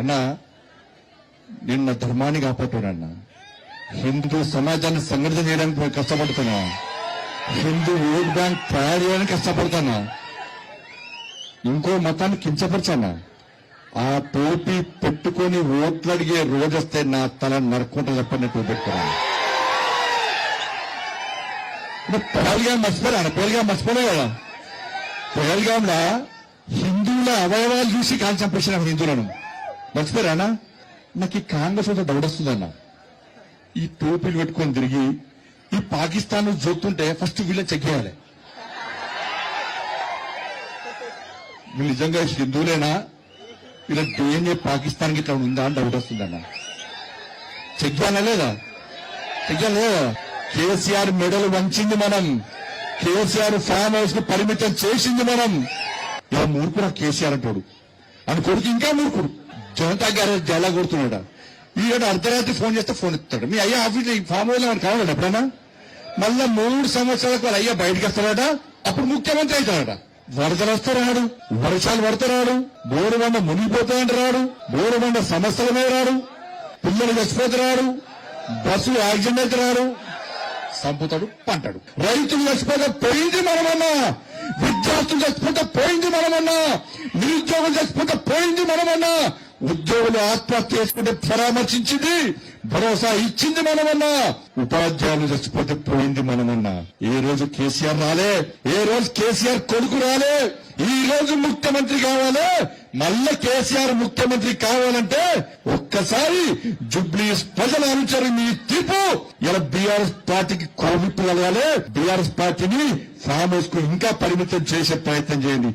అన్నా నేను నా ధర్మాన్ని కాపాడుతున్నా హిందూ సమాజాన్ని సంఘటిత చేయడానికి కష్టపడుతున్నా. హిందూ ఓట్ బ్యాంక్ తయారు చేయడానికి కష్టపడుతున్నా. ఇంకో మతాన్ని కించపరచానా? ఆ టోపీ పెట్టుకొని ఓట్లు అడిగే రోజు వస్తే నా తల నరుక్కుంటా చెప్పండి టోపీ పెట్టుకున్నాను పహల్గాం మర్చిపోయాను పహల్గాం మర్చిపోలే కదా పహల్గాంలో హిందువుల అవయవాలు చూసి కాల్ హిందువులను. మర్చిపోయానా నాకు ఈ కాంగ్రెస్ వద్ద దౌడొస్తుందన్న ఈ టోపీలు పెట్టుకొని తిరిగి ఈ పాకిస్తాన్ చూస్తుంటే ఫస్ట్ వీళ్ళని చెక్ చేయాలి. వీళ్ళు నిజంగా హిందువులేనా? వీళ్ళ డిఎన్ఏ పాకిస్తాన్కి ఇట్లా ఉందా అని డౌట్ వస్తుందన్న చెక్ చేయాలా లేదా? చెక్ చేయాలా కేసీఆర్ మెడలు వంచింది మనం. కేసీఆర్ ఫామ్ హౌస్కు పరిమితం చేసింది మనం. ఇలా మూర్ఖుడు కేసీఆర్ అంటాడు? అని కొడుకు ఇంకా మూర్ఖుడు. జనతా గ్యారేజ్ ఎలా కొడుతున్నాడు? ఈయన అర్ధరాత్రి ఫోన్ చేస్తే ఫోన్ ఎత్తాడు మీ అయ్యా ఆఫీస్ ఫామ్ హౌస్లో కావాలండి ఎప్పుడైనా? మళ్ళా మూడు సంవత్సరాలకు వాళ్ళ అయ్యా బయటకు వస్తాడట. అప్పుడు ముఖ్యమంత్రి అవుతాడట. వరదలు వస్తే రాడు వర్షాలు పడితే రాడు బోరు బండ మునిగిపోతాయంటే రాడు బోరు బండ సమస్యల మీద రాడు పిల్లలు చచ్చిపోతే రాడు బస్సులు యాక్సిడెంట్ అయితే రాడు. సంపుతాడు పంటాడు. రైతులు చచ్చిపోతే పోయింది మనమన్నా. విద్యార్థులు చచ్చిపోతే పోయింది మనమన్నా. నిరుద్యోగులు చచ్చిపోతే పోయింది మనమన్నా. ఉద్యోగులు ఆత్మహత్య చేసుకుంటే పరామర్శించింది భరోసా ఇచ్చింది మనమన్నా. ఉపాధ్యాయులు చచ్చిపోతే పోయింది మనమన్నా. ఏ రోజు కేసీఆర్ రాలే ఏ రోజు కేసీఆర్ కొడుకు రాలే ఈ రోజు ముఖ్యమంత్రి కావాలే మళ్ళా కేసీఆర్ ముఖ్యమంత్రి కావాలంటే ఒక్కసారి జుబ్లీ ప్రజల అనుచరు మీ తీర్పు. ఇలా బీఆర్ఎస్ పార్టీకి కోవిప్పు కలగాలి బీఆర్ఎస్ పార్టీని ఫామ్ హౌస్కు ఇంకా పరిమితం చేసే ప్రయత్నం చేయండి.